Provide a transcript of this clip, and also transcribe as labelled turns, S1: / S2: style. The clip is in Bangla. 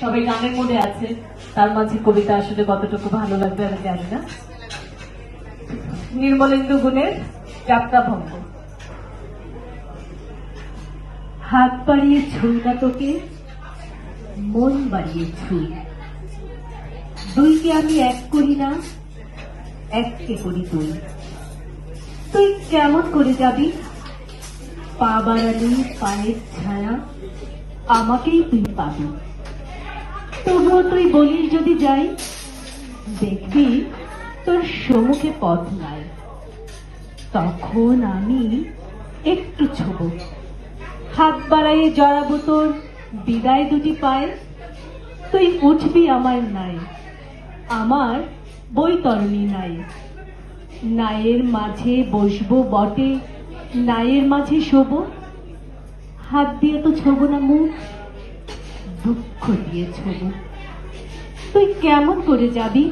S1: সবাই গানের মধ্যে আছে। তার মাঝে কবিতা আসলে কতটুকু ভালো লাগবে আমি জানি না। নির্মলেন্দু গুণের যাত্রা ভঙ্গ।
S2: হাত বাড়িয়ে ছুঁই না তোকে, মন বাড়িয়ে ছুঁই দুইকে আমি এক করি না, এককে করি তুই। তুই কেমন করে যাবি? পা বাড়ালি, পায়ের ছায়া, আমাকেই তুই পাবি। তবুও তুই বলিস যদি যাই, দেখবি তোর সম্মুখে পথ নাই। তখন আমি একটু ছোব। হাত বাড়াইয়ে জড়াবো তোর বিদায় দুটি পায়ে। তুই উঠবি আমার নাই, আমার বৈতরণী নাই। নায়ের মাঝে বসবো বটে, নায়ের মাঝে শোব। হাত দিয়ে তো ছোব না মুখ। দুঃখ। দিয়ে তুই কেমন করে যাবি?